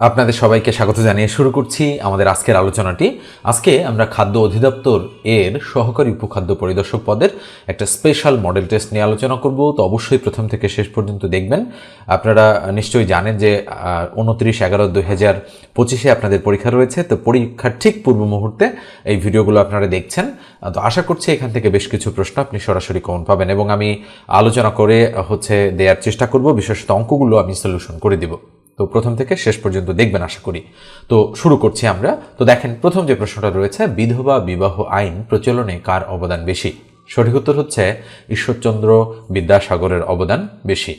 আপনাদের সবাইকে স্বাগত জানিয়ে শুরু করছি আমাদের আজকের আলোচনাটি। আজকে আমরা খাদ্য অধিদপ্তর এর সহকারী উপখাদ্য পরিদর্শক পদের একটা স্পেশাল মডেল টেস্ট নিয়ে আলোচনা করব। তো অবশ্যই প্রথম থেকে শেষ পর্যন্ত দেখবেন। আপনারা নিশ্চয়ই জানেন যে উনত্রিশ এগারো দুই হাজার পঁচিশে আপনাদের পরীক্ষা রয়েছে। তো পরীক্ষার ঠিক পূর্ব মুহূর্তে এই ভিডিওগুলো আপনারা দেখছেন। তো আশা করছি এখান থেকে বেশ কিছু প্রশ্ন আপনি সরাসরি কমন পাবেন এবং আমি আলোচনা করে, হচ্ছে দেওয়ার চেষ্টা করব। বিশেষত অঙ্কগুলো আমি সলিউশন করে দিব। তো প্রথম থেকে শেষ পর্যন্ত দেখবেন, আশা করি। তো শুরু করছি আমরা। তো দেখেন, প্রথম যে প্রশ্নটা রয়েছে, বিধবা বিবাহ আইন প্রচলনে কার অবদান বেশি? সঠিক উত্তর হচ্ছে, ঈশ্বরচন্দ্র বিদ্যাসাগরের অবদান বেশি।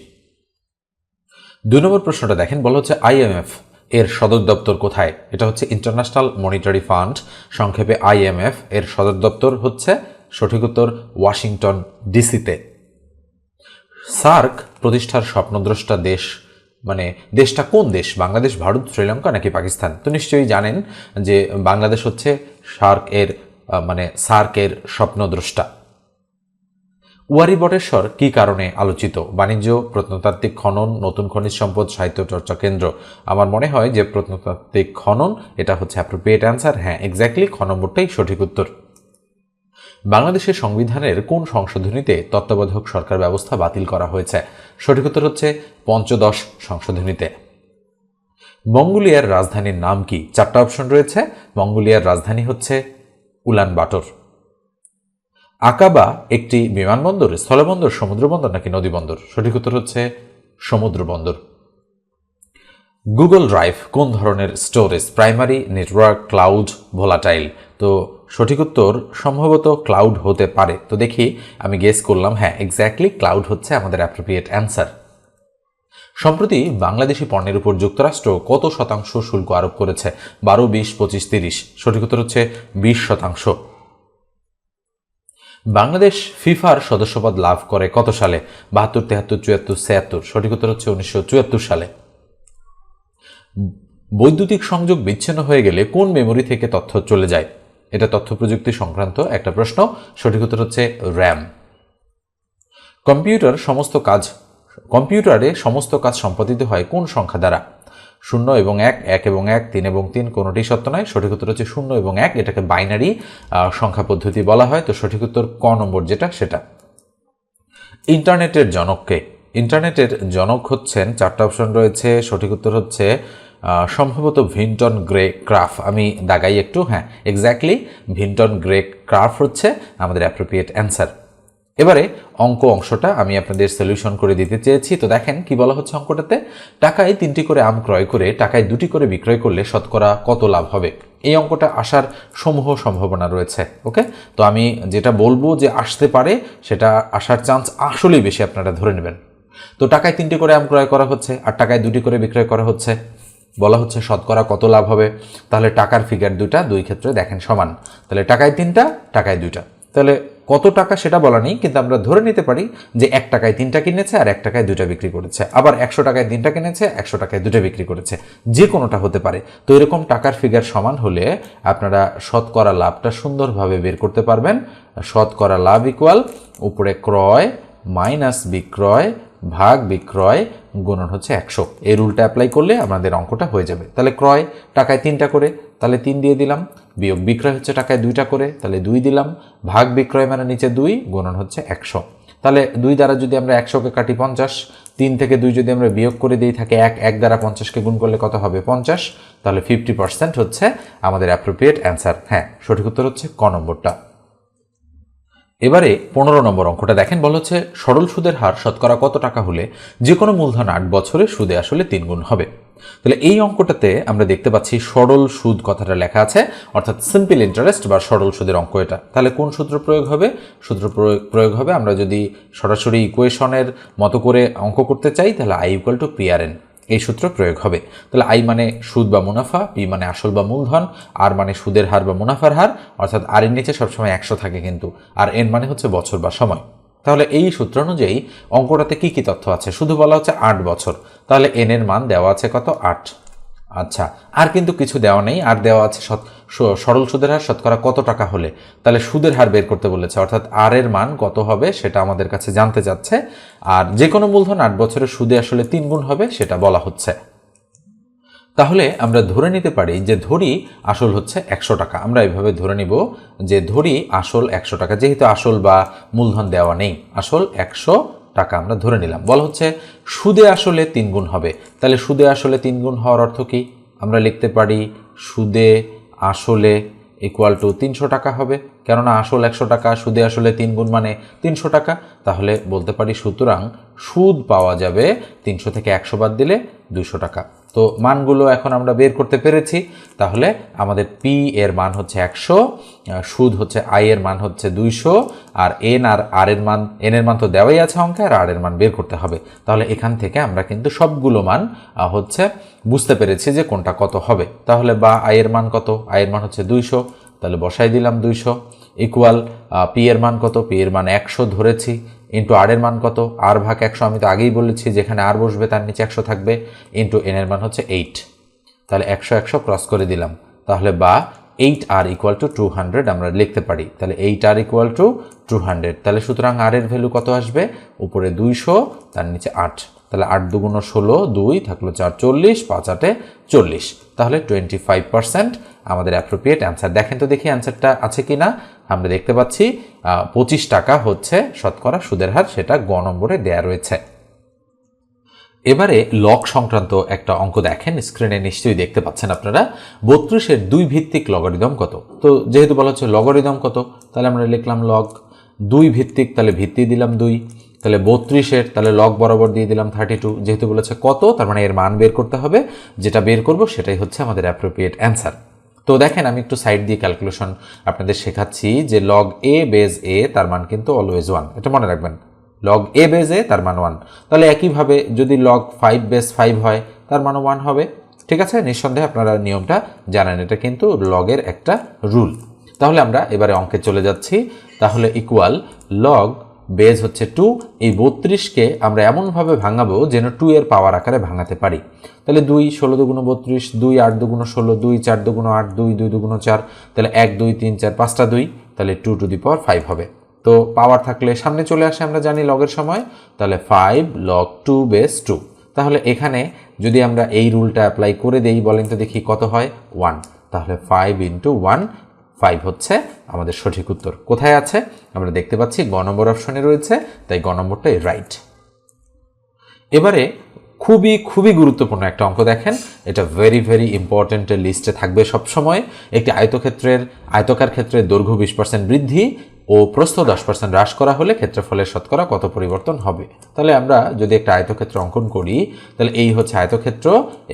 দুই নম্বর প্রশ্নটা দেখেন, বলা হচ্ছে আইএমএফ এর সদর দপ্তর কোথায়? এটা হচ্ছে ইন্টারন্যাশনাল মনিটারি ফান্ড, সংক্ষেপে আইএমএফ এর সদর দপ্তর হচ্ছে, সঠিক উত্তর, ওয়াশিংটন ডিসিতে। সার্ক প্রতিষ্ঠার স্বপ্নদ্রষ্টা দেশ মানে দেশটা কোন দেশ? বাংলাদেশ, ভারত, শ্রীলঙ্কা নাকি পাকিস্তান? তো নিশ্চয়ই জানেন যে বাংলাদেশ হচ্ছে সার্ক এর মানে সার্কের স্বপ্নদ্রষ্টা। ওয়ারি বটেশ্বর কি কারণে আলোচিত? বাণিজ্য, প্রত্নতাত্ত্বিক খনন, নতুন খনিজ সম্পদ, সাহিত্য চর্চা কেন্দ্র। আমার মনে হয় যে প্রত্নতাত্ত্বিক খনন, এটা হচ্ছে অ্যাপ্রোপ্রিয়েট অ্যান্সার হ্যাঁ এক্স্যাক্টলি খ নম্বরটাই সঠিক উত্তর। বাংলাদেশের সংবিধানের কোন সংশোধনীতে তত্ত্বাবধায়ক সরকার ব্যবস্থা বাতিল করা হয়েছে? সঠিক উত্তর হচ্ছে পঞ্চদশ সংশোধনীতে। মঙ্গোলিয়ার রাজধানীর নাম কি? চারটা অপশন রয়েছে। মঙ্গোলিয়ার রাজধানী হচ্ছে উলান বাটর আকাবা একটি বিমানবন্দর, স্থলবন্দর, সমুদ্রবন্দর নাকি নদীবন্দর? সঠিক উত্তর হচ্ছে সমুদ্র বন্দর গুগল ড্রাইভ কোন ধরনের storage? Primary, network, cloud, volatile. তো সঠিক উত্তর সম্ভবত ক্লাউড হতে পারে। তো দেখি, আমি গেস করলাম হ্যাঁ এক্স্যাক্টলি ক্লাউড হচ্ছে আমাদের অ্যাপ্রোপ্রিয়েট অ্যান্সার সম্প্রতি বাংলাদেশি পণ্যের উপর যুক্তরাষ্ট্র কত শতাংশ শুল্ক আরোপ করেছে? বারো, বিশ, পঁচিশ, তিরিশ। সঠিক উত্তর হচ্ছে বিশ শতাংশ। বাংলাদেশ ফিফার সদস্যপদ লাভ করে কত সালে? বাহাত্তর, তেহাত্তর, চুয়াত্তর, ছিয়াত্তর। সঠিক উত্তর হচ্ছে উনিশশো চুয়াত্তর সালে। বৈদ্যুতিক সংযোগ বিচ্ছিন্ন হয়ে গেলে কোন মেমোরি থেকে তথ্য চলে যায়? এটা তথ্য প্রযুক্তি সংক্রান্ত একটা প্রশ্ন। সঠিক উত্তর হচ্ছে র্যাম কম্পিউটার সমস্ত কাজ, কম্পিউটারে সমস্ত কাজ সম্পাদিত হয় কোন সংখ্যা দ্বারা? শূন্য এবং এক এক এবং এক, তিন এবং তিন কোনোটি সত্য নয়। সঠিক উত্তর হচ্ছে শূন্য এবং এক, এটাকে বাইনারি সংখ্যা পদ্ধতি বলা হয়। তো সঠিক উত্তর ক নম্বর যেটা, সেটা। ইন্টারনেটের জনককে। ইন্টারনেটের জনক হচ্ছেন, চারটা অপশন রয়েছে। সঠিক উত্তর হচ্ছে সম্ভবত ভিন্টন গ্রে ক্রাফ। আমি দাগাই একটু হ্যাঁ এক্স্যাক্টলি ভিন্টন গ্রে ক্রাফ হচ্ছে আমাদের অ্যাপ্রোপ্রিয়েট অ্যান্সার এবারে অঙ্ক অংশটা আমি আপনাদের সলিউশন করে দিতে চেয়েছি। তো দেখেন কি বলা হচ্ছে অঙ্কটাতে? টাকায় তিনটি করে আম ক্রয় করে, টাকায় দুটি করে বিক্রয় করলে শতকরা কত লাভ হবে? এই অঙ্কটা আসার সমূহ সম্ভাবনা রয়েছে, ওকে? তো আমি যেটা বলব যে আসতে পারে, সেটা আসার চান্স আসলেই বেশি আপনারা ধরে নেবেন। তো টাকায় তিনটি করে আম ক্রয় করা হচ্ছে, আর টাকায় দুটি করে বিক্রয় করা হচ্ছে বলা হচ্ছে শতকরা কত লাভ হবে? তাহলে টাকার ফিগার দুইটা দুই ক্ষেত্রে দেখেন সমান। তাহলে টাকায় তিনটা, টাকায় দুইটা। তাহলে কত টাকা সেটা বলা নেই, কিন্তু আমরা ধরে নিতে পারি যে এক টাকায় তিনটা কিনেছে আর এক টাকায় দুইটা বিক্রি করেছে। আবার একশো টাকায় তিনটা কিনেছে, একশো টাকায় দুটো বিক্রি করেছে। যে কোনোটা হতে পারে। তো এরকম টাকার ফিগার সমান হলে আপনারা শতকরা লাভটা সুন্দরভাবে বের করতে পারবেন। শতকরা লাভ ইকুয়াল উপরে ক্রয় মাইনাস বিক্রয় ভাগ বিক্রয় গুণন হচ্ছে একশো। এই রুলটা অ্যাপ্লাই করলে আমাদের অঙ্কটা হয়ে যাবে। তাহলে ক্রয় টাকায় তিনটা করে, তাহলে তিন দিয়ে দিলাম। বিয়োগ বিক্রয় হচ্ছে টাকায় দুইটা করে, তাহলে দুই দিলাম। ভাগ বিক্রয় মানে নিচে দুই, গুণন হচ্ছে একশো। তাহলে দুই দ্বারা যদি আমরা একশোকে কাটি পঞ্চাশ, তিন থেকে দুই যদি আমরা বিয়োগ করে দিই, থাকে এক এক দ্বারা পঞ্চাশকে গুণ করলে কত হবে? পঞ্চাশ। তাহলে ফিফটি পার্সেন্ট হচ্ছে আমাদের অ্যাপ্রোপ্রিয়েট অ্যান্সার হ্যাঁ সঠিক উত্তর হচ্ছে ক নম্বরটা। এবারে পনেরো নম্বর অঙ্কটা। দেখেন, বলা হচ্ছে সরল সুদের হার শতকরা কত টাকা হলে যে কোনো মূলধন আট বছরে সুদে আসলে তিন গুণ হবে। তাহলে এই অঙ্কটাতে আমরা দেখতে পাচ্ছি সরল সুদ কথাটা লেখা আছে, অর্থাৎ সিম্পল ইন্টারেস্ট বা সরল সুদের অঙ্ক এটা। তাহলে কোন সূত্র প্রয়োগ হবে? সূত্র প্রয়োগ হবে আমরা যদি সরাসরি ইকুয়েশনের মতো করে অঙ্ক করতে চাই, তাহলে আই ইকুয়াল টু পিআরএন এই সূত্র প্রয়োগ হবে। তাহলে আই মানে সুদ বা মুনাফা পি মানে আসল বা মূলধন আর মানে সুদের হার বা মুনাফার হার, অর্থাৎ আর এর নিচে সবসময় একশো থাকে কিন্তু, আর এন মানে হচ্ছে বছর বা সময়। তাহলে এই সূত্র অনুযায়ী অঙ্কটাতে কি কি তথ্য আছে? শুধু বলা হচ্ছে আট বছর। তাহলে এন এর মান দেওয়া আছে কত? আট। আচ্ছা আর কিন্তু কিছু দেওয়া নেই। আর দেওয়া আছে সরল সুদের হার, শতকরা কত টাকা হলে? তাহলে সুদের হার বের করতে বলেছে। অর্থাৎ আর এর মান কত হবে সেটা আমাদের কাছে জানতে চাচ্ছে। আর যে কোনো মূলধন আট বছরের সুদে আসলে তিন গুণ হবে সেটা বলা হচ্ছে। তাহলে আমরা ধরে নিতে পারি যে ধরি আসল হচ্ছে একশো টাকা। আমরা এইভাবে ধরে নিব যে ধরি আসল একশো টাকা। যেহেতু আসল বা মূলধন দেওয়া নেই, আসল একশো টাকা আমরা ধরে নিলাম। বলা হচ্ছে সুদে আসলে তিন গুণ হবে। তাহলে সুদে আসলে তিন গুণ হওয়ার অর্থ কী? আমরা লিখতে পারি সুদে আসলে ইকুয়াল টু তিনশো টাকা হবে। কেননা আসল একশো টাকা, সুদে আসলে তিন গুণ মানে তিনশো টাকা। তাহলে বলতে পারি সুতরাং সুদ পাওয়া যাবে তিনশো থেকে একশো বাদ দিলে দুশো টাকা। তো মানগুলো এখন আমরা বের করতে পেরেছি। তাহলে আমাদের পি এর মান হচ্ছে একশো সুদ হচ্ছে আই এর মান হচ্ছে দুইশো, আর এন আর আর এর মান এন এর মান তো দেওয়াই আছে অঙ্কে, আর আর এর মান বের করতে হবে। তাহলে এখান থেকে আমরা কিন্তু সবগুলো মান হচ্ছে বুঝতে পেরেছি যে কোনটা কত হবে। তাহলে বা আই এর মান কত? আই এর মান হচ্ছে দুইশো, তাহলে বসাই দিলাম দুইশো। ইকুয়াল পি এর মান কত? পি এর মান একশো ধরেছি। ইন্টু আর এর মান কত? আর ভাগ একশো, আমি তো আগেই বলেছি যেখানে আর বসবে তার নিচে একশো থাকবে, ইন্টু এন এর মান হচ্ছে এইট তাহলে একশো একশো ক্রস করে দিলাম। তাহলে বা eight R equal to two hundred আমরা লিখতে পারি। তাহলে eight R equal to two hundred তাহলে সুতরাং আর এর ভ্যালু কত আসবে? উপরে দুইশো, তার নিচে আট। তাহলে আট দুগুণ ষোলো, দুই থাকল চার চল্লিশ, পাঁচ আটে চল্লিশ। তাহলে টোয়েন্টি ফাইভ পার্সেন্ট আমাদের অ্যাপ্রোপ্রিয়েট অ্যান্সার দেখেন তো দেখি অ্যান্সারটা আছে কি না আমরা দেখতে পাচ্ছি পঁচিশ টাকা হচ্ছে শতকরা সুদের হার, সেটা গ নম্বরে দেয়া রয়েছে। এবারে লগ সংক্রান্ত একটা অঙ্ক দেখেন, স্ক্রিনে নিশ্চয়ই দেখতে পাচ্ছেন আপনারা। বত্রিশের দুই ভিত্তিক লগারিদম কত? তো যেহেতু বলা হচ্ছে লগারিদম কত, তাহলে আমরা লিখলাম লগ। দুই ভিত্তিক, তাহলে ভিত্তি দিলাম দুই। তাহলে বত্রিশের, তাহলে লগ বরাবর দিয়ে দিলাম থার্টি টু যেহেতু বলেছে কত, তার মানে এর মান বের করতে হবে। যেটা বের করব, সেটাই হচ্ছে আমাদের অ্যাপ্রোপ্রিয়েট অ্যান্সার তো দেখেন, আমি একটু সাইড দিয়ে ক্যালকুলেশন আপনাদের শেখাচ্ছি যে লগ এ বেজ এ তার মান কিন্তু অলওয়েজ ওয়ান এটা মনে রাখবেন। লগ এ বেজ এ, তার মান ওয়ান তাহলে একইভাবে যদি লগ ফাইভ বেস ফাইভ হয়, তার মান ওয়ান হবে। ঠিক আছে? নিঃসন্দেহে আপনারা নিয়মটা জানেন। এটা কিন্তু লগের একটা রুল তাহলে আমরা এবারে অঙ্কে চলে যাচ্ছি। তাহলে ইকুয়াল লগ বেজ হচ্ছে টু এই বত্রিশকে আমরা এমনভাবে ভাঙাবো যেন টু এর পাওয়ার আকারে ভাঙাতে পারি। তাহলে দুই, ষোলো দুগুণ বত্রিশ, দুই, আট দুগুণ ষোলো, দুই, চার দুগুণ আট, দুই দুই দুগুণ চার। তাহলে এক, দুই, তিন, চার, পাঁচটা দুই। তাহলে two to the power five হবে। তো পাওয়ার থাকলে সামনে চলে আসে, আমরা জানি লগের সময়, তাহলে five log two base two তাহলে এখানে যদি আমরা এই রুলটা অ্যাপ্লাই করে দেই, বলেন তো দেখি কত হয়? ওয়ান তাহলে ফাইভ ইন্টু ওয়ান ফাইভ হচ্ছে আমাদের সঠিক উত্তর। কোথায় আছে? আমরা দেখতে পাচ্ছি গ নম্বর অপশনে রয়েছে, তাই গ নম্বরটাই রাইট এবারে খুবই খুবই গুরুত্বপূর্ণ একটা অঙ্ক দেখেন। এটা ভেরি ভেরি ইম্পর্ট্যান্ট লিস্টে থাকবে সবসময়। একটি আয়তক্ষেত্রের, আয়তকার ক্ষেত্রে দৈর্ঘ্য বিশ পার্সেন্ট বৃদ্ধি ও প্রস্থ দশ পার্সেন্ট হ্রাস করা হলে ক্ষেত্রফলের শতকরা কত পরিবর্তন হবে? তাহলে আমরা যদি একটা আয়তক্ষেত্র অঙ্কন করি, তাহলে এই হচ্ছে আয়তক্ষেত্র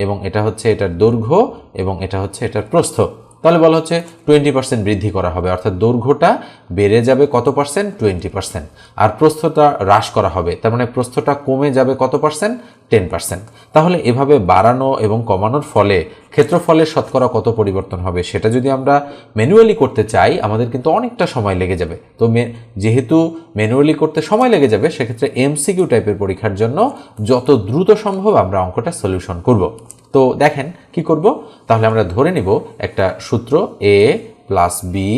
এবং এটা হচ্ছে এটার দৈর্ঘ্য এবং এটা হচ্ছে এটার প্রস্থ। তাহলে বলা হচ্ছে টোয়েন্টি পার্সেন্ট বৃদ্ধি করা হবে, অর্থাৎ দৈর্ঘ্যটা বেড়ে যাবে কত পার্সেন্ট টোয়েন্টি পার্সেন্ট আর প্রস্থটা হ্রাস করা হবে, তার মানে প্রস্থটা কমে যাবে কত পার্সেন্ট টেন পার্সেন্ট তাহলে এভাবে বাড়ানো এবং কমানোর ফলে ক্ষেত্রফলের শতকরা কত পরিবর্তন হবে সেটা যদি আমরা ম্যানুয়ালি করতে চাই, আমাদের কিন্তু অনেকটা সময় লেগে যাবে। তো যেহেতু ম্যানুয়ালি করতে সময় লেগে যাবে, সেক্ষেত্রে এমসিকিউ টাইপের পরীক্ষার জন্য যত দ্রুত সম্ভব আমরা অঙ্কটা সলিউশন করব। তো দেখেন, কি করব? তাহলে আমরা ধরে নিব একটা সূত্র এ প্লাস বি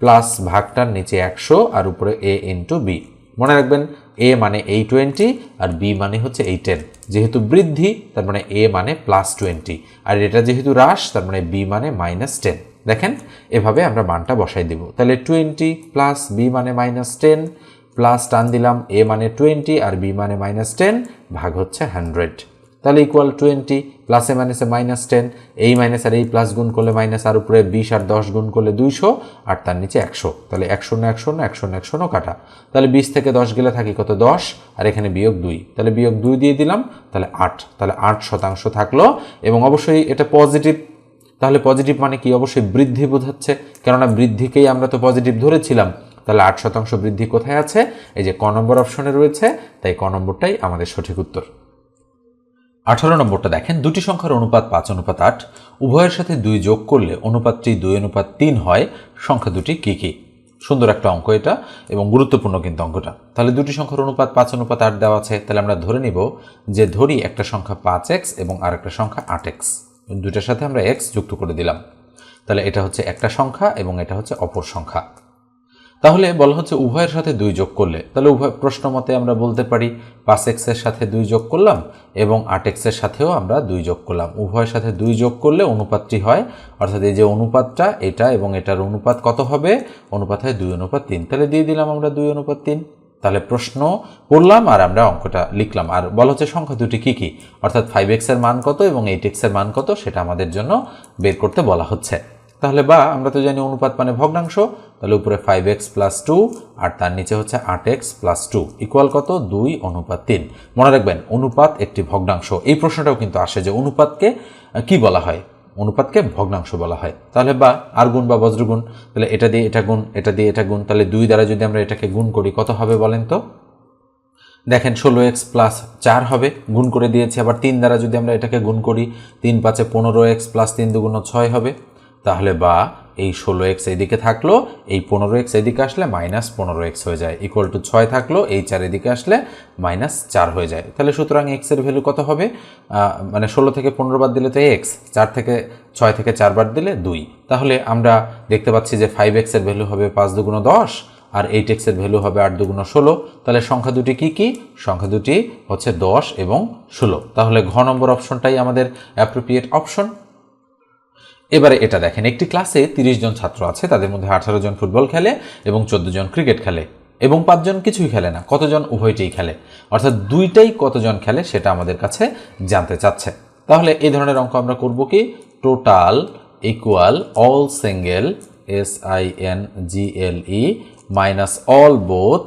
প্লাস ভাগটার নিচে একশো আর উপরে এ ইন্টু বি মনে রাখবেন এ মানে এই টোয়েন্টি আর বি মানে হচ্ছে এই টেন যেহেতু বৃদ্ধি, তার মানে এ মানে প্লাস টোয়েন্টি আর এটা যেহেতু হ্রাস, তার মানে বি মানে মাইনাস টেন দেখেন, এভাবে আমরা মানটা বসাই দিব। তাহলে টোয়েন্টি প্লাস বি মানে মাইনাস টেন প্লাস টান দিলাম এ মানে টোয়েন্টি আর বি মানে মাইনাস টেন ভাগ হচ্ছে হান্ড্রেড তাহলে ইকুয়াল টোয়েন্টি প্লাসে মাইনাসে মাইনাস টেন এই মাইনাস আর এই প্লাস গুণ করলে মাইনাস আর উপরে বিশ আর দশ গুণ করলে দুইশো, আর তার নিচে একশো। তাহলে একশো না একশো না একশো না একশো না কাটা। তাহলে বিশ থেকে দশ গেলে থাকি কত? দশ, আর এখানে বিয়োগ দুই। তাহলে বিয়োগ দুই দিয়ে দিলাম, তাহলে আট। তাহলে আট শতাংশ থাকল, এবং অবশ্যই এটা পজিটিভ তাহলে পজিটিভ মানে কি? অবশ্যই বৃদ্ধি বোঝাচ্ছে। কেননা বৃদ্ধিকেই আমরা তো পজিটিভ ধরেছিলাম। তাহলে আট শতাংশ বৃদ্ধি কোথায় আছে? এই যে ক নম্বর অপশনে রয়েছে, তাই ক নম্বরটাই আমাদের সঠিক উত্তর। আঠারো নম্বরটা দেখেন, দুটি সংখ্যার অনুপাত পাঁচ, অনুপাত আট। উভয়ের সাথে দুই যোগ করলে অনুপাতটি দুই, অনুপাত তিন হয়। সংখ্যা দুটি কী কী? সুন্দর একটা অঙ্ক এটা এবং গুরুত্বপূর্ণ কিন্তু অঙ্কটা। তাহলে দুটি সংখ্যার অনুপাত পাঁচ, অনুপাত আট দেওয়া আছে। তাহলে আমরা ধরে নিব যে ধরি একটা সংখ্যা পাঁচ এক্স এবং আর একটা সংখ্যা আট এক্স। দুইটার সাথে আমরা এক্স যুক্ত করে দিলাম। তাহলে এটা হচ্ছে একটা সংখ্যা এবং এটা হচ্ছে অপর সংখ্যা। তাহলে বলা হচ্ছে উভয়ের সাথে দুই যোগ করলে, তাহলে উভয় প্রশ্ন মতে আমরা বলতে পারি পাঁচ এক্সের সাথে দুই যোগ করলাম এবং আট এক্সের সাথেও আমরা দুই যোগ করলাম। উভয়ের সাথে দুই যোগ করলে অনুপাতটি হয়, অর্থাৎ এই যে অনুপাতটা, এটা এবং এটার অনুপাত কত হবে? অনুপাত হয় দুই অনুপাত তিন। তাহলে দিয়ে দিলাম আমরা দুই অনুপাত তিন। তাহলে প্রশ্ন করলাম আর আমরা অঙ্কটা লিখলাম। আর বলা হচ্ছে সংখ্যা দুটি কী কী? অর্থাৎ ফাইভ এক্সের মান কত এবং এইট এক্সের মান কত? সেটা আমাদের জন্য বের করতে বলা হচ্ছে। তাহলে বা আমরা তো জানি অনুপাত মানে ভগ্নাংশ, তাহলে উপরে ফাইভ এক্স প্লাস টু আর তার নিচে হচ্ছে আট এক্স প্লাস টু ইকুয়াল কত? দুই অনুপাত তিন। মনে রাখবেন, অনুপাত একটি ভগ্নাংশ। এই প্রশ্নটাও কিন্তু আসে যে অনুপাতকে কি বলা হয়? অনুপাতকে ভগ্নাংশ বলা হয়। তাহলে বা আর গুণ বা বজ্রগুণ তাহলে এটা দিয়ে এটা গুণ, এটা দিয়ে এটা গুণ, তাহলে দুই দ্বারা যদি আমরা এটাকে গুণ করি, কত হবে বলেন তো? দেখেন, ষোলো এক্স প্লাস চার হবে, গুণ করে দিয়েছি। আবার তিন দ্বারা যদি আমরা এটাকে গুণ করি, তিন পাঁচে পনেরো এক্স প্লাস তিন দুগুণ ছয় হবে। তাহলে বা এই ষোলো এক্স এদিকে থাকল, এই পনেরো এক্স এদিকে আসলে মাইনাস পনেরো এক্স হয়ে যায় ইকুয়াল টু ছয় থাকল, এই চার এদিকে আসলে মাইনাস চার হয়ে যায়। তাহলে সুতরাং এক্সের ভ্যালু কত হবে? মানে ষোলো থেকে পনেরো বাদ দিলে তো এক্স চার থেকে ছয় থেকে চার বার দিলে দুই। তাহলে আমরা দেখতে পাচ্ছি যে ফাইভ এক্সের ভ্যালু হবে পাঁচ দুগুণ দশ, আর এইট এক্সের ভ্যালু হবে আট দুগুণ ষোলো। তাহলে সংখ্যা দুটি কি কি? সংখ্যা দুটি হচ্ছে দশ এবং ষোলো। তাহলে ঘ নম্বর অপশনটাই আমাদের অ্যাপ্রোপ্রিয়েট অপশন এবারে এটা দেখেন, একটি ক্লাসে তিরিশ জন ছাত্র আছে, তাদের মধ্যে আঠারো জন ফুটবল খেলে এবং চোদ্দ জন ক্রিকেট খেলে এবং পাঁচজন কিছুই খেলে না, কতজন উভয়টিই খেলে। অর্থাৎ দুইটাই কতজন খেলে সেটা আমাদের কাছে জানতে চাচ্ছে। তাহলে এই ধরনের অঙ্ক আমরা করব কি? Total equal all single S I N G L E minus all both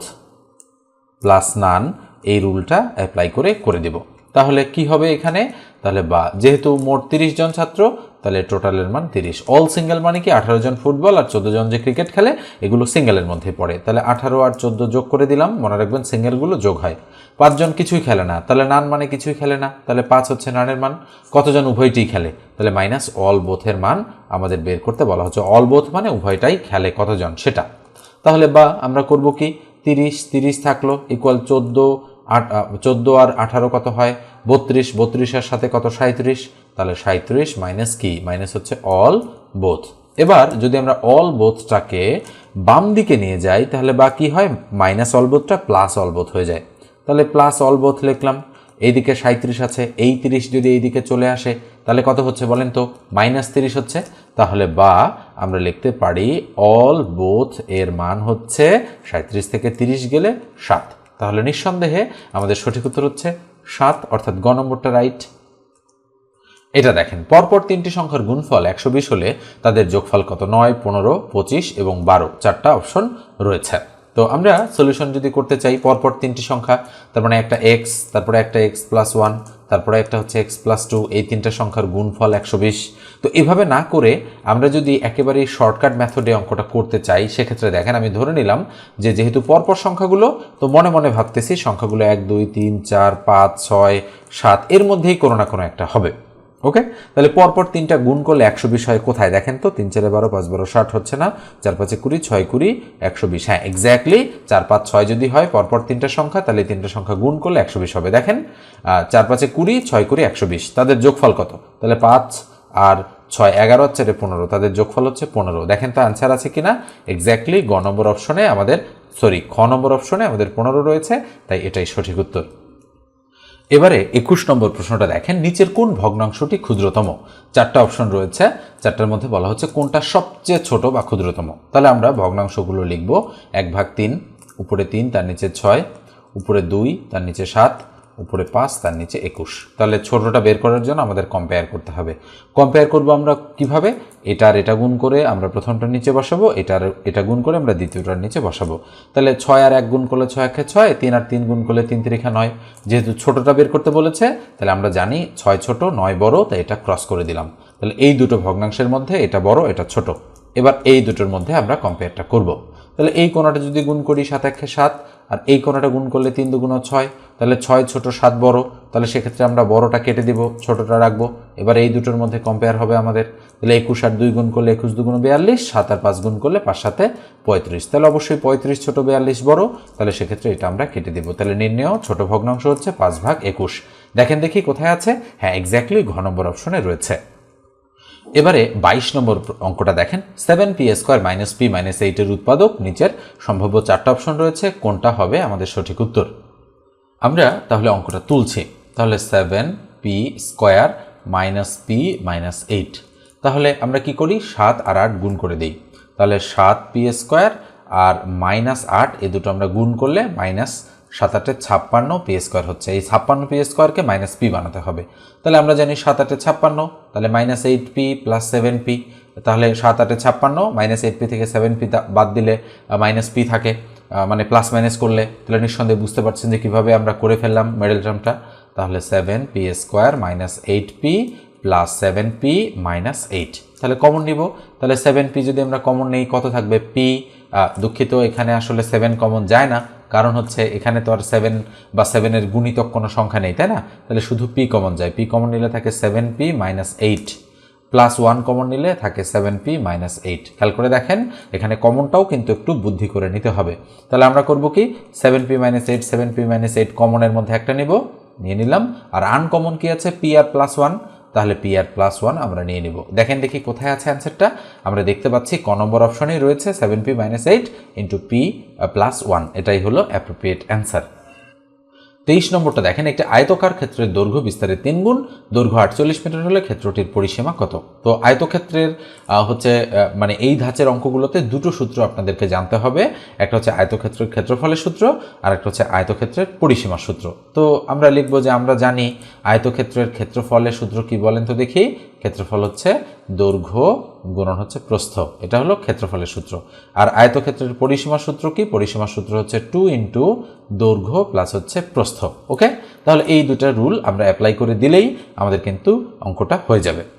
plus none এই রুলটা অ্যাপ্লাই করে করে দেব। তাহলে কি হবে এখানে? তাহলে বা, যেহেতু মোট তিরিশ জন ছাত্র তাহলে টোটালের মান তিরিশ। অল সিঙ্গেল মানে কি? আঠারো জন ফুটবল আর চোদ্দ জন যে ক্রিকেট খেলে, এগুলো সিঙ্গেলের মধ্যে পড়ে। তাহলে আঠারো আর চোদ্দ যোগ করে দিলাম, মনে রাখবেন সিঙ্গেলগুলো যোগ হয়। পাঁচজন কিছুই খেলে না। তাহলে নান মানে কিছুই খেলে না। তাহলে পাঁচ হচ্ছে নানের মান। কতজন উভয়টিই খেলে? তাহলে মাইনাস অল বোথের মান আমাদের বের করতে বলা হচ্ছে। অল বোথ মানে উভয়টাই খেলে কতজন? সেটা। তাহলে বা আমরা করব কি? তিরিশ তিরিশ থাকল ইকুয়াল চোদ্দ, আট চোদ্দ আর আঠারো কত হয়? বত্রিশ, বত্রিশের সাথে কত? সাঁত্রিশ তাহলে সাঁত্রিশ মাইনাস কি? মাইনাস হচ্ছে অল বোথ এবার যদি আমরা অল বোথটাকে বাম দিকে নিয়ে যাই, তাহলে বা কি হয়? মাইনাস অল বোথটা প্লাস অল বোথ হয়ে যায়। তাহলে প্লাস অল বোথ লিখলাম। এইদিকে সাঁত্রিশ আছে এই তিরিশ যদি এইদিকে চলে আসে, তাহলে কত হচ্ছে বলেন তো? মাইনাস তিরিশ হচ্ছে। তাহলে বা আমরা লিখতে পারি অল বোথ এর মান হচ্ছে সাঁত্রিশ থেকে তিরিশ গেলে সাত। তাহলে নিঃসন্দেহে আমাদের সঠিক উত্তর হচ্ছে সাত, অর্থাৎ গ নম্বরটা রাইট এটা দেখেন, পরপর তিনটি সংখ্যার গুণফল একশো বিশ হলে তাদের যোগফল কত? নয়, পনেরো, পঁচিশ এবং বারো। চারটা অপশন রয়েছে। তো আমরা সলিউশন যদি করতে চাই, পরপর তিনটি সংখ্যা, তার মানে একটা এক্স তারপরে একটা এক্স প্লাস ওয়ান তারপরে একটা হচ্ছে এক্স প্লাস টু এই তিনটা সংখ্যার গুণফল একশো বিশ। তো এভাবে না করে আমরা যদি একেবারে শর্টকাট মেথডে অঙ্কটা করতে চাই, সেক্ষেত্রে দেখেন, আমি ধরে নিলাম যে যেহেতু পরপর সংখ্যাগুলো, তো মনে মনে ভাবতেছি সংখ্যাগুলো এক, দুই, তিন, চার, পাঁচ, ছয়, সাত, এর মধ্যেই কোনো না কোনো একটা হবে। ওকে তাহলে পরপর তিনটা গুণ করলে একশো বিশ হয় কোথায়? দেখেন তো, তিন চারে বারো, পাঁচ বারো, ষাট হচ্ছে না? চার পাঁচে কুড়ি, ছয় কুড়ি, একশো বিশ। হ্যাঁ এক্স্যাক্টলি চার, পাঁচ, ছয় যদি হয়, পরপর তিনটা সংখ্যা, তাহলে তিনটা সংখ্যা গুণ করলে একশো বিশ হবে। দেখেন চার পাঁচে কুড়ি, ছয় কুড়ি, একশো বিশ। তাদের যোগফল কত? তাহলে পাঁচ আর ছয়, এগারো হচ্ছে রে পনেরো। তাদের যোগফল হচ্ছে পনেরো। দেখেন তো অ্যান্সার আছে কি না এক্স্যাক্টলি গ নম্বর অপশনে আমাদের সরি খ নম্বর অপশনে আমাদের পনেরো রয়েছে, তাই এটাই সঠিক উত্তর। এবারে একুশ নম্বর প্রশ্নটা দেখেন, নিচের কোন ভগ্নাংশটি ক্ষুদ্রতম? চারটা অপশন রয়েছে, চারটার মধ্যে বলা হচ্ছে কোনটা সবচেয়ে ছোট বা ক্ষুদ্রতম। তাহলে আমরা ভগ্নাংশগুলো লিখব, এক ভাগ তিন, উপরে তিন, তার নিচে ছয়, উপরে দুই, তার নিচে সাত উপরে পাঁচ, তার নিচে একুশ। তাহলে ছোটোটা বের করার জন্য আমাদের কম্পেয়ার করতে হবে। কম্পেয়ার করব আমরা কীভাবে? এটার এটা গুণ করে আমরা প্রথমটার নিচে বসাবো, এটার এটা গুণ করে আমরা দ্বিতীয়টার নিচে বসাবো। তাহলে ছয় আর এক গুণ করলে ছয়, একে ছয়, তিন আর তিন গুণ করলে তিন, তিরিখা নয়। যেহেতু ছোটোটা বের করতে বলেছে, তাহলে আমরা জানি ছয় ছোট, নয় বড়, তাই এটা ক্রস করে দিলাম। তাহলে এই দুটো ভগ্নাংশের মধ্যে এটা বড়, এটা ছোট। এবার এই দুটোর মধ্যে আমরা কম্পেয়ারটা করব। তাহলে এই কোণাটা যদি গুণ করি সাত, একে সাত আর এই কোণাটা গুণ করলে তিন দুগুণ ছয়, তাহলে ছয় ছোট সাত বড়, তাহলে সেক্ষেত্রে আমরা বড়টা কেটে দিব, ছোটটা রাখব। এবার এই দুটোর মধ্যে কম্পেয়ার হবে আমাদের। তাহলে একুশ আর দুই গুণ করলে একুশ দুগুণ বিয়াল্লিশ, সাত আর পাঁচ গুণ করলে পাঁচ সাথে পঁয়ত্রিশ। তাহলে অবশ্যই পঁয়ত্রিশ ছোট বিয়াল্লিশ বড়, তাহলে সেক্ষেত্রে এটা আমরা কেটে দিব। তাহলে নির্ণয়, ছোট ভগ্নাংশ হচ্ছে পাঁচ ভাগ একুশ। দেখেন দেখি কোথায় আছে? হ্যাঁ এক্স্যাক্টলি ঘ নম্বর অপশনে রয়েছে। এবারে বাইশ নম্বর অঙ্কটা দেখেন। Seven P square minus P minus এইটের উৎপাদক। নিচের সম্ভাব্য চারটা অপশন রয়েছে। কোনটা হবে? আমাদের সঠিক উত্তর। আমরা তাহলে অঙ্কটা তুলছি। তাহলে seven P square minus P minus eight তাহলে আমরা কি করি? সাত আর আট গুণ করে দিই। তাহলে সাত পি স্কোয়ার আর মাইনাস আট, এ দুটো আমরা গুণ করলে মাইনাস সাত আটে ছাপ্পান্ন পি স্কোয়ার হচ্ছে। এই ছাপ্পান্ন পি স্কোয়ারকে মাইনাস পি বানাতে হবে। তাহলে আমরা জানি সাত আটে ছাপ্পান্ন, তাহলে minus eight P plus seven P তাহলে সাত আটে ছাপ্পান্ন মাইনাস এইট পি থেকে সেভেন পি বাদ দিলে মাইনাস পি থাকে মানে প্লাস মাইনাস করলে, তাহলে নিঃসন্দেহে বুঝতে পারছেন যে কীভাবে আমরা করে ফেললাম মেডেল টার্মটা তাহলে seven P square minus eight P plus seven P minus eight তাহলে কমন নিব। তাহলে সেভেন পি যদি আমরা কমন নেই, কত থাকবে? পি দুঃখিত, এখানে আসলে সেভেন কমন যায় না। কারণ হচ্ছে, এখানে তো আর সেভেন বা সেভেনের গুণিতক কোনো সংখ্যা নেই, তাই না? তাহলে শুধু পি কমন যায়। পি কমন নিলে থাকে seven P minus eight plus one common নিলে থাকে সেভেন পি মাইনাস এইট খেয়াল করে দেখেন, এখানে কমনটাও কিন্তু একটু বুদ্ধি করে নিতে হবে। তাহলে আমরা করব কি? Seven P minus eight seven P minus eight কমনের মধ্যে একটা নিব, নিয়ে নিলাম। আর আনকমন কি আছে? পি আর প্লাস ওয়ান তাহলে পি আর প্লাস ওয়ান আমরা নিয়ে নিব। দেখেন দেখি কোথায় আছে অ্যান্সারটা আমরা দেখতে পাচ্ছি ক নম্বর অপশনেই রয়েছে seven P minus eight into P plus one এটাই হলো অ্যাপ্রোপ্রিয়েট অ্যান্সার তেইশ নম্বরটা দেখেন, একটি আয়তকার ক্ষেত্রের দৈর্ঘ্য বিস্তারের তিন গুণ, দৈর্ঘ্য আটচল্লিশ মিটার হলে ক্ষেত্রটির পরিসীমা কত? তো আয়তক্ষেত্রের হচ্ছে মানে এই ধাঁচের অঙ্কগুলোতে দুটো সূত্র আপনাদেরকে জানতে হবে, একটা হচ্ছে আয়তক্ষেত্রের ক্ষেত্রফলের সূত্র আর একটা হচ্ছে আয়তক্ষেত্রের পরিসীমার সূত্র। তো আমরা লিখব যে আমরা জানি আয়তক্ষেত্রের ক্ষেত্রফলের সূত্র কি বলেন তো দেখি ক্ষেত্রফল হচ্ছে দৈর্ঘ্য গুণন হচ্ছে প্রস্থ। এটা হলো ক্ষেত্রফলের সূত্র। আর আয়তক্ষেত্রের পরিসীমা সূত্র কি? পরিসীমার সূত্র হচ্ছে টু ইন্টু দৈর্ঘ্য প্লাস হচ্ছে প্রস্থ। ওকে তাহলে এই দুটা রুল আমরা অ্যাপ্লাই করে দিলেই আমাদের কিন্তু অঙ্কটা হয়ে যাবে।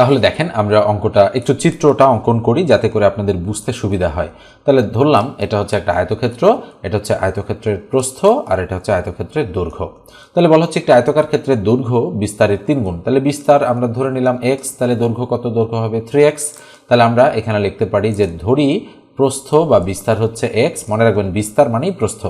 তাহলে দেখেন আমরা অঙ্কটা, একটু চিত্রটা অঙ্কন করি যাতে করে আপনাদের বুঝতে সুবিধা হয়। তাহলে ধরলাম এটা হচ্ছে একটা আয়তক্ষেত্র, এটা হচ্ছে আয়তক্ষেত্রের প্রস্থ আর এটা হচ্ছে আয়তক্ষেত্রের দৈর্ঘ্য। তাহলে বলা হচ্ছে একটা আয়তকার ক্ষেত্রের দৈর্ঘ্য বিস্তারের তিন গুণ। তাহলে বিস্তার আমরা ধরে নিলাম এক্স তাহলে দৈর্ঘ্য কত? দৈর্ঘ্য হবে থ্রি এক্স তাহলে আমরা এখানে লিখতে পারি যে ধরি প্রস্থ বা বিস্তার হচ্ছে এক্স মনে রাখবেন বিস্তার মানেই প্রস্থ।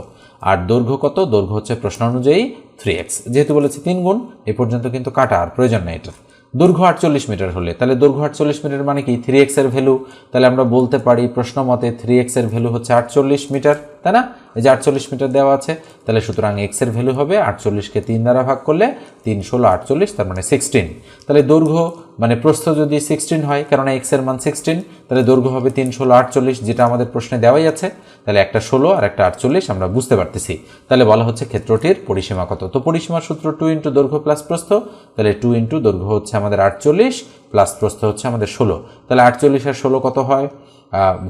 আর দৈর্ঘ্য কত? দৈর্ঘ্য হচ্ছে প্রশ্ন অনুযায়ী থ্রি এক্স যেহেতু বলেছি তিন গুণ, এ পর্যন্ত কিন্তু কাটা, আর প্রয়োজন নেই এটার দৈর্ঘ্য আটচল্লিশ মিটার হলে। তাহলে দৈর্ঘ্য আটচল্লিশ মিটার মানে কি? থ্রি এক্সের ভ্যালু তাহলে আমরা বলতে পারি প্রশ্ন মতে থ্রি এক্সের ভ্যালু হচ্ছে আটচল্লিশ মিটার। তাই না? এই যে আটচল্লিশ মিটার দেওয়া আছে, তাহলে সুতরাং এক্সের ভ্যালু হবে আটচল্লিশকে তিন দ্বারা ভাগ করলে তিন ষোলো আটচল্লিশ, তার মানে সিক্সটিন তাহলে দৈর্ঘ্য মানে প্রস্থ যদি সিক্সটিন হয়, কেননা এক্সের মান সিক্সটিন তাহলে দৈর্ঘ্য হবে তিন ষোলো আটচল্লিশ, যেটা আমাদের প্রশ্নে দেওয়াই আছে। তাহলে একটা ষোলো আর একটা আটচল্লিশ, আমরা বুঝতে পারতেছি। তাহলে বলা হচ্ছে ক্ষেত্রটির পরিসীমা কত? তো পরিসীমার সূত্র টু ইন্টু দৈর্ঘ্য প্লাস প্রস্থ, তাহলে টু ইন্টু দৈর্ঘ্য হচ্ছে আমাদের আটচল্লিশ প্লাস প্রস্থ হচ্ছে আমাদের ষোলো। তাহলে আটচল্লিশ আর ষোলো কত হয়?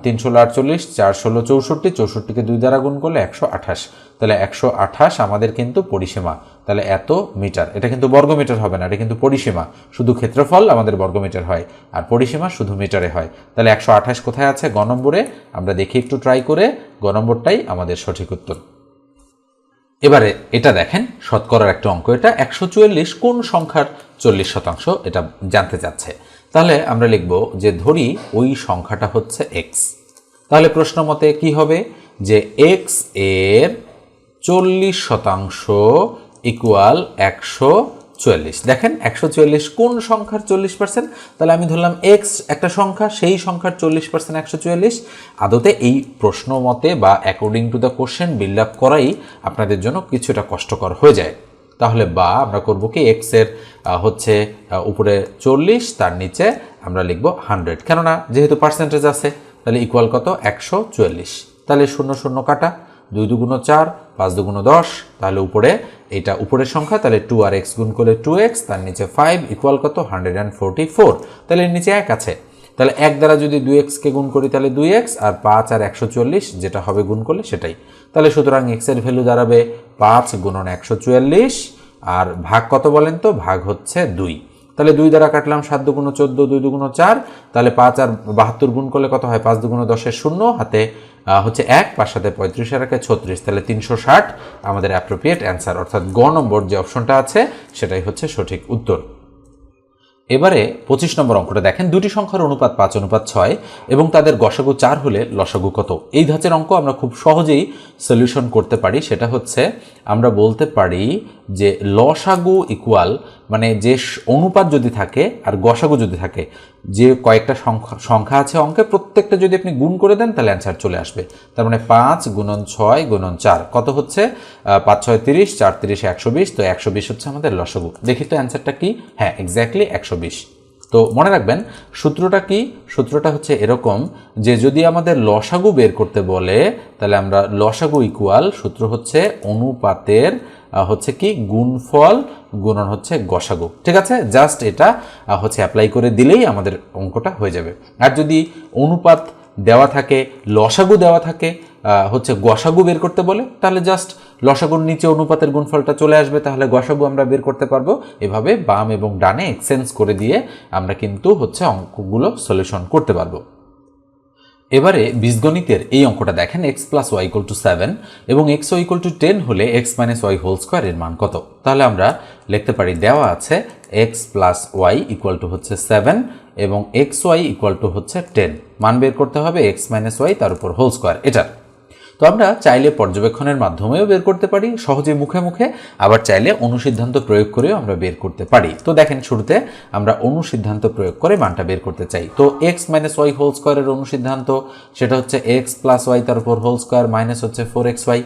তিন ষোলো আটচল্লিশ চার ষোলো চৌষট্টি, চৌষট্টিকে দুই দ্বারা গুণ করলে একশো আঠাশ। তাহলে একশো আঠাশ আমাদের কিন্তু পরিসীমা। তাহলে এত মিটার। এটা কিন্তু বর্গমিটার হবে না, এটা কিন্তু পরিসীমা। শুধু ক্ষেত্রফল আমাদের বর্গমিটার হয়, আর পরিসীমা শুধু মিটারে হয়। তাহলে একশো আঠাশ কোথায় আছে? গ নম্বরে। আমরা দেখি একটু ট্রাই করে, গ নম্বরটাই আমাদের সঠিক উত্তর। এবারে এটা দেখেন, শতকরার একটা অঙ্ক এটা। একশো চুয়াল্লিশ, কোন সংখ্যার চল্লিশ শতাংশ? এটা জানতে চাচ্ছে। তাহলে আমরা লিখব যে ধরি ওই সংখ্যাটা হচ্ছে এক্স তাহলে প্রশ্ন মতে কি হবে? যে এক্সের চল্লিশ শতাংশ ইকুয়াল একশো চুয়াল্লিশ। দেখেন, একশো চুয়াল্লিশ কোন সংখ্যার চল্লিশ পার্সেন্ট তাহলে আমি ধরলাম এক্স একটা সংখ্যা, সেই সংখ্যার চল্লিশ পার্সেন্ট একশো চুয়াল্লিশ। আদতে এই প্রশ্ন মতে বা according to the question build up করাই আপনাদের জন্য কিছুটা কষ্টকর হয়ে যায়। তাহলে বা আমরা করব কি এক্সের হচ্ছে উপরে চল্লিশ, তার নিচে আমরা লিখব হান্ড্রেড। কেননা যেহেতু পার্সেন্টেজ আছে, তাহলে ইকুয়াল কত? একশো চুয়াল্লিশ। তাহলে শূন্য শূন্য কাটা, দুই দুগুণ চার, পাঁচ দুগুণ দশ, তাহলে উপরে এটা উপরের সংখ্যা, তাহলে টু আর এক্স গুণ করলে টু এক্স তার নিচে ফাইভ ইকুয়াল কত? হান্ড্রেড অ্যান্ড ফোরটি ফোর তাহলে নিচে এক আছে। তাহলে এক দ্বারা যদি দুই এক্সকে গুণ করি তাহলে দুই এক্স আর পাঁচ আর একশো চুয়াল্লিশ যেটা হবে গুণ করলে সেটাই। তাহলে সুতরাং এক্সের ভ্যালু দাঁড়াবে পাঁচ গুণন একশো চুয়াল্লিশ, আর ভাগ কত বলেন তো? ভাগ হচ্ছে দুই। তাহলে দুই দ্বারা কাটলাম সাত দুগুণ চোদ্দ, দুই দুগুণ চার, তাহলে পাঁচ আর বাহাত্তর গুণ করলে কত হয়? পাঁচ দুগুণ দশের শূন্য, হাতে হচ্ছে এক, পাঁচ সাথে পঁয়ত্রিশ, আর একে ছত্রিশ। তাহলে তিনশো ষাট, আমাদের অ্যাপ্রোপ্রিয়েট অ্যান্সার অর্থাৎ গ নম্বর যে অপশনটা আছে, সেটাই হচ্ছে সঠিক উত্তর। এবারে পঁচিশ নম্বর অঙ্কটা দেখেন, দুটি সংখ্যার অনুপাত পাঁচ, অনুপাত ছয়, এবং তাদের গসাগু চার হলে লসাগু কত? এই ধাঁচের অঙ্ক আমরা খুব সহজেই সলিউশন করতে পারি, সেটা হচ্ছে আমরা বলতে পারি যে লসাগু ইকুয়াল মানে যে অনুপাত যদি থাকে আর গসাগু যদি থাকে, যে কয়েকটা সংখ্যা সংখ্যা আছে অঙ্কে, প্রত্যেকটা যদি আপনি গুণ করে দেন, তাহলে অ্যান্সার চলে আসবে। তার মানে পাঁচ গুণন ছয় গুণন চার, কত হচ্ছে? পাঁচ ছয় তিরিশ, চার তিরিশ একশো বিশ, তো একশো বিশ হচ্ছে আমাদের লসাগু। দেখি তো অ্যান্সারটা কি? হ্যাঁ এক্স্যাক্টলি একশো বিশ। তো মনে রাখবেন, সূত্রটা কি? সূত্রটা হচ্ছে এরকম যে যদি আমাদের লসাগু বের করতে বলে, তাহলে আমরা লসাগু ইকুয়াল সূত্র হচ্ছে অনুপাতের হচ্ছে কি? গুণফল গুণন হচ্ছে গসাগু। ঠিক আছে? জাস্ট এটা হচ্ছে অ্যাপ্লাই করে দিলেই আমাদের অঙ্কটা হয়ে যাবে। আর যদি অনুপাত দেওয়া থাকে, লসাগু দেওয়া থাকে হচ্ছে গসাগু বের করতে বলে, তাহলে জাস্ট লসাগুর নিচে অনুপাতের গুণফলটা চলে আসবে, তাহলে গসাগু আমরা বের করতে পারব। এভাবে বাম এবং ডানে এক্সচেঞ্জ করে দিয়ে আমরা কিন্তু হচ্ছে অঙ্কগুলো সলিউশন করতে পারব। এবারে বীজগণিতের এই অঙ্কটা দেখেন X plus Y equal to seven এবং X Y equal to ten হলে এক্স মাইনাস ওয়াই হোল স্কোয়ারের মান কত? তাহলে আমরা লিখতে পারি দেওয়া আছে X plus Y equal to হচ্ছে সেভেন এবং এক্স ওয়াই ইকুয়াল টু হচ্ছে টেন মান বের করতে হবে এক্স মাইনাস ওয়াই তার উপর হোল স্কোয়ার এটার তো আমরা চাইলে পর্যবেক্ষণের মাধ্যমেও বের করতে পারি, সহজে মুখে মুখে। আবার চাইলে অনুসিদ্ধান্ত প্রয়োগ করেও আমরা বের করতে পারি। তো দেখেন শুরুতে আমরা অনুসিদ্ধান্ত প্রয়োগ করে মানটা বের করতে চাই। তো এক্স মাইনাস ওয়াই হোল স্কোয়ারের অনুসিদ্ধান্ত, সেটা হচ্ছে এক্স প্লাস ওয়াই তার উপর হোল স্কোয়ার মাইনাস হচ্ছে ফোর এক্স ওয়াই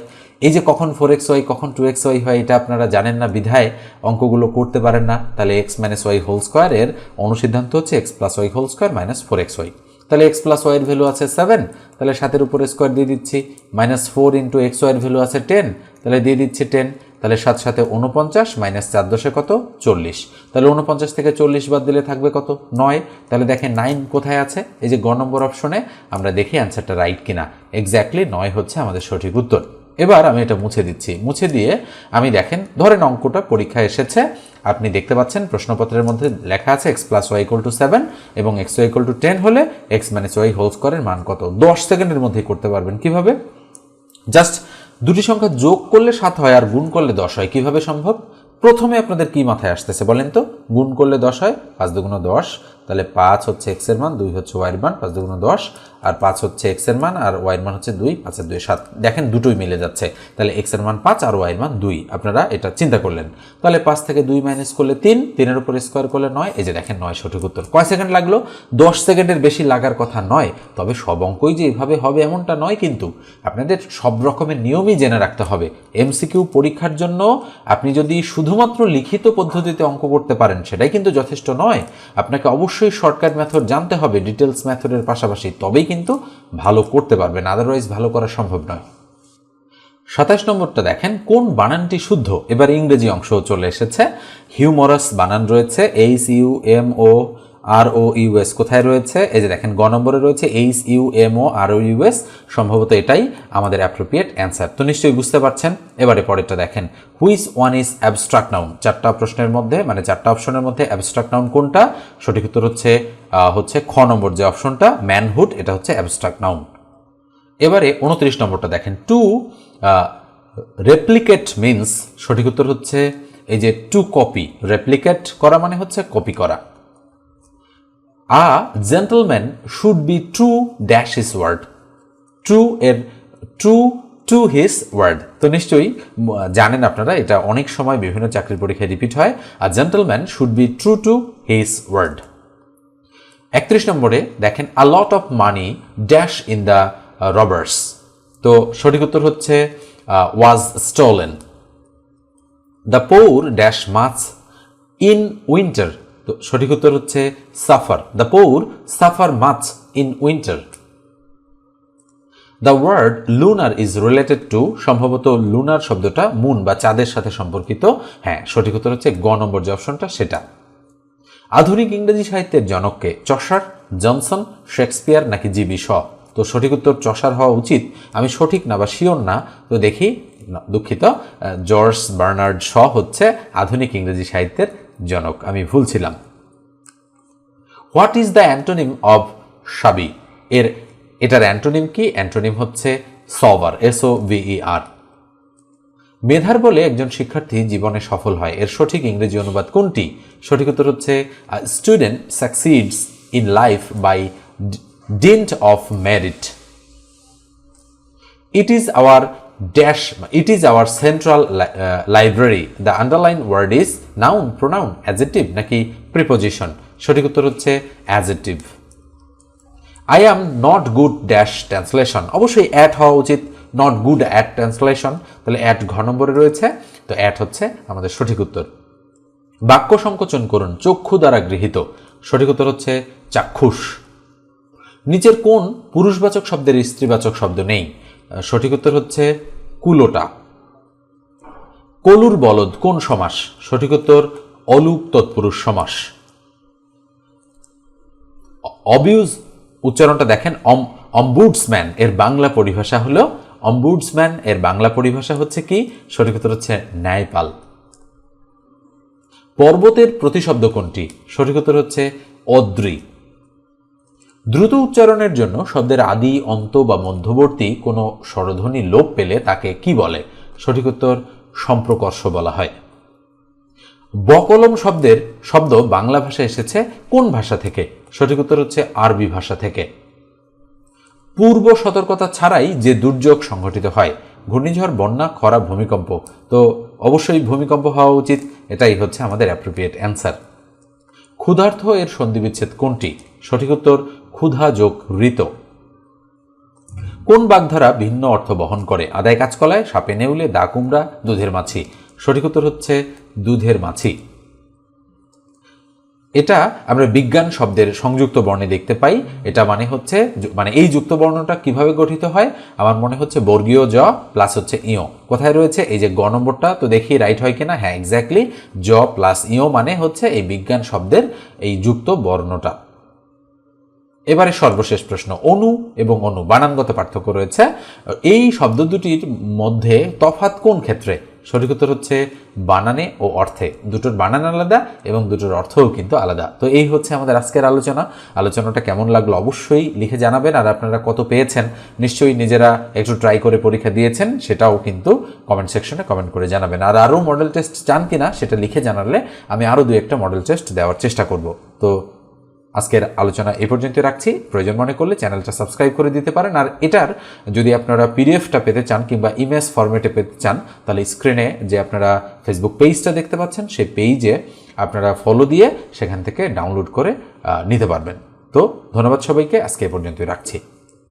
এই যে কখন ফোর এক্স ওয়াই কখন টু এক্স ওয়াই হয়, এটা আপনারা জানেন না, বিধায় অঙ্কগুলো করতে পারেন না। তাহলে এক্স মাইনাস ওয়াই হোল স্কোয়ারের অনুসিদ্ধান্ত হচ্ছে X plus Y whole square minus four X Y তাহলে এক্স প্লাস ওয়াইয়ের ভ্যালু আছে সেভেন তাহলে সাতের উপরে স্কোয়ার দিয়ে দিচ্ছি মাইনাস ফোর ইন্টু এক্স ওয়াইয়ের ভ্যালু আছে টেন তাহলে দিয়ে দিচ্ছি টেন তাহলে সাত সাথে উনপঞ্চাশ মাইনাস চার দশে কত? চল্লিশ। তাহলে উনপঞ্চাশ থেকে চল্লিশ বাদ দিলে থাকবে কত? নয়। তাহলে দেখেন নাইন কোথায় আছে? এই যে গ নম্বর অপশনে আমরা দেখি অ্যান্সারটা রাইট কিনা। এক্স্যাক্টলি নয় হচ্ছে আমাদের সঠিক উত্তর। এবার আমি এটা মুছে দিচ্ছি। মুছে দিয়ে আমি দেখেন, ধরেন অঙ্কটা পরীক্ষায় এসেছে। আপনি দেখতে পাচ্ছেন প্রশ্নপত্রের মধ্যে লেখা আছে x plus y equal to seven এবং x y equal to ten হলে এক্স মাইনাস ওয়াই হোল স্কোয়ারের মান কত? দশ সেকেন্ডের মধ্যেই করতে পারবেন কীভাবে? জাস্ট দুটি সংখ্যা যোগ করলে সাত হয় আর গুণ করলে দশ হয়। কীভাবে সম্ভব? প্রথমে আপনাদের কি মাথায় আসতেছে বলেন তো? গুণ করলে দশ হয়, পাঁচ দুগুণ দশ। তাহলে পাঁচ হচ্ছে এক্সের মান, দুই হচ্ছে ওয়াইয়ের মান, পাঁচ দুগুণ দশ। আর পাঁচ হচ্ছে এক্সের মান আর ওয়াইয়ের মান হচ্ছে দুই পাঁচের দুই, সাত। দেখেন দুটোই মিলে যাচ্ছে। তাহলে এক্সের মান পাঁচ আর ওয়াইয়ের মান দুই। আপনারা এটা চিন্তা করলেন। তাহলে পাঁচ থেকে দুই মাইনাস করলে তিন, তিনের উপর স্কোয়ার করলে নয়। এই যে দেখেন নয় সঠিক উত্তর। কয় সেকেন্ড লাগল? দশ সেকেন্ডের বেশি লাগার কথা নয়। তবে সব অঙ্কই যে এভাবে হবে এমনটা নয় কিন্তু আপনাদের সব রকমের নিয়মই জেনে রাখতে হবে। এমসিকিউ পরীক্ষার জন্য আপনি যদি শুধুমাত্র লিখিত পদ্ধতিতে অঙ্ক করতে পারেন, সেটাই কিন্তু যথেষ্ট নয়। আপনাকে অবশ্যই শর্টকাট মেথড জানতে হবে ডিটেলস মেথডের পাশাপাশি। তবেই কিন্তু ভালো করতে পারবেন আদারওয়াইজ ভালো করা সম্ভব নয়। সাতাশ নম্বরটা দেখেন, কোন বানানটি শুদ্ধ? এবার ইংরেজি অংশ চলে এসেছে। হিউমরাস বানান রয়েছে H U M O R O U S কোথায় রয়েছে? এই যে দেখেন, গ নম্বরে রয়েছে H U M O R O U S সম্ভবত এটাই আমাদের অ্যাপ্রোপ্রিয়েট অ্যান্সার তো নিশ্চয়ই বুঝতে পারছেন? এবারে পরেরটা দেখেন which one is abstract noun চারটা প্রশ্নের মধ্যে মানে চারটা অপশনের মধ্যে অ্যাবস্ট্রাক্ট নাউন কোনটা? সঠিক উত্তর হচ্ছে হচ্ছে খ নম্বর যে অপশনটা ম্যানহুড এটা হচ্ছে অ্যাবস্ট্রাক্ট নাউন এবারে উনত্রিশ নম্বরটা দেখেন। টু রেপ্লিকেট মিন্স সঠিক উত্তর হচ্ছে এই যে টু কপি রেপ্লিকেট করা মানে হচ্ছে কপি করা। A gentleman should be true dash his word true এর ট্রু টু হিস ওয়ার্ড তো নিশ্চয়ই জানেন আপনারা, এটা অনেক সময় বিভিন্ন চাকরির পরীক্ষায় রিপিট হয়। আর gentleman should be true to his word একত্রিশ নম্বরে দেখেন a lot of money dash in the robbers তো সঠিক উত্তর হচ্ছে was stolen the poor dash much in winter তো সঠিক উত্তর হচ্ছে suffer the poor suffer much in winter the word lunar is related to সম্ভবত লুনার শব্দটা মুন বা চাঁদের সাথে সম্পর্কিত। হ্যাঁ সঠিক উত্তর হচ্ছে, গ নম্বর যে অপশনটা, সেটা। আধুনিক ইংরেজি সাহিত্যের জনককে চষার, জনসন, শেক্সপিয়ার নাকি জিবি শ? তো সঠিক উত্তর চষার হওয়া উচিত। আমি সঠিক না বা শিওর না, তো দেখি। দুঃখিত। জর্জ বার্নার্ড শ হচ্ছে আধুনিক ইংরেজি সাহিত্যের জনক। আমি ভুল ছিলাম। What is the antonym of shabby? এর, এটার অ্যান্টোনিম কি? অ্যান্টোনিম হচ্ছে সভার এস ও ভিই আর মেধার বলে একজন শিক্ষার্থী জীবনে সফল হয়। এর সঠিক ইংরেজি অনুবাদ কোনটি? সঠিক উত্তর হচ্ছে student succeeds in life by dint of merit it is our dash it is our central library the underline word is noun pronoun adjective নাকি প্রিপোজিশন সঠিক উত্তর হচ্ছে adjective I am not good dash translation অবশ্যই at হওয়া উচিত not good at translation তাহলে at ঘ নম্বরে রয়েছে। তো অ্যাট হচ্ছে আমাদের সঠিক উত্তর। বাক্য সংকোচন করুন, চক্ষু দ্বারা গৃহীত। সঠিক উত্তর হচ্ছে চাক্ষুষ। নিচের কোন পুরুষবাচক শব্দের স্ত্রীবাচক শব্দ নেই। সঠিক উত্তর হচ্ছে কুলোটা। কলুর বলদ কোন সমাস? সঠিক উত্তর অলুক তৎপুরুষ সমাস। অবিউজ উচ্চারণটা দেখেন, অম অম্বুডসম্যান, এর বাংলা পরিভাষা হলো অম্বুডসম্যান এর বাংলা পরিভাষা হচ্ছে কি? সঠিক উত্তর হচ্ছে ন্যায়পাল। পর্বতের প্রতিশব্দ কোনটি? সঠিক উত্তর হচ্ছে অদ্রি। দ্রুত উচ্চারণের জন্য শব্দের আদি, অন্ত বা মধ্যবর্তী কোনো স্বরধ্বনি লোপ পেলে তাকে কি বলে? সঠিক উত্তর সম্প্রকর্ষ বলা হয়। বকলম শব্দের শব্দ বাংলা ভাষায় এসেছে কোন ভাষা থেকে? সঠিক উত্তর হচ্ছে আরবি ভাষা থেকে। পূর্ব সতর্কতা ছাড়াই যে দুর্যোগ সংঘটিত হয়, ঘূর্ণিঝড়, বন্যা, খরা, ভূমিকম্প। তো অবশ্যই ভূমিকম্প হওয়া উচিত, এটাই হচ্ছে আমাদের অ্যাপ্রোপ্রিয়েট অ্যান্সার ক্ষুধার্থ এর সন্ধিবিচ্ছেদ কোনটি? সঠিক উত্তর, ক্ষুধা যোগ ঋত। কোন বাগধারা ভিন্ন অর্থ বহন করে? আদায় কাজকলায় সাপে নেউলে, দা কুমড়া, দুধের মাছি। সঠিক উত্তর হচ্ছে দুধের মাছি। এটা আমরা বিজ্ঞান শব্দের সংযুক্ত বর্ণে দেখতে পাই। এটা মানে হচ্ছে মানে এই যুক্ত বর্ণটা কীভাবে গঠিত হয়? আমার মনে হচ্ছে বর্গীয় জ প্লাস হচ্ছে ইও কোথায় রয়েছে? এই যে গ নম্বরটা তো দেখি রাইট হয় কিনা? হ্যাঁ এক্স্যাক্টলি জ প্লাস ইও মানে হচ্ছে এই বিজ্ঞান শব্দের এই যুক্ত বর্ণটা। এবারে সর্বশেষ প্রশ্ন, অনু এবং অনু, বানানগত পার্থক্য রয়েছে। এই শব্দ দুটির মধ্যে তফাত কোন ক্ষেত্রে? সঠিক উত্তর হচ্ছে বানানে ও অর্থে। দুটোর বানান আলাদা এবং দুটোর অর্থও কিন্তু আলাদা। তো এই হচ্ছে আমাদের আজকের আলোচনা। আলোচনাটা কেমন লাগল অবশ্যই লিখে জানাবেন আর আপনারা কত পেয়েছেন নিশ্চয়ই নিজেরা একটু ট্রাই করে পরীক্ষা দিয়েছেন, সেটাও কিন্তু কমেন্ট সেকশনে কমেন্ট করে জানাবেন। আর আরও মডেল টেস্ট চান কিনা সেটা লিখে জানালে আমি আরও দু একটা মডেল টেস্ট দেওয়ার চেষ্টা করব। তো আজকের আলোচনা এ পর্যন্ত রাখছি। প্রয়োজন মনে করলে চ্যানেলটা সাবস্ক্রাইব করে দিতে পারেন। আর এটার যদি আপনারা পিডিএফটা পেতে চান কিংবা ইমেজ ফরম্যাটে পেতে চান, তাহলে স্ক্রিনে যে আপনারা ফেসবুক পেজটা দেখতে পাচ্ছেন, সেই পেজে আপনারা ফলো দিয়ে সেখান থেকে ডাউনলোড করে নিতে পারবেন। তো ধন্যবাদ সবাইকে। আজকে এ পর্যন্তই রাখছি।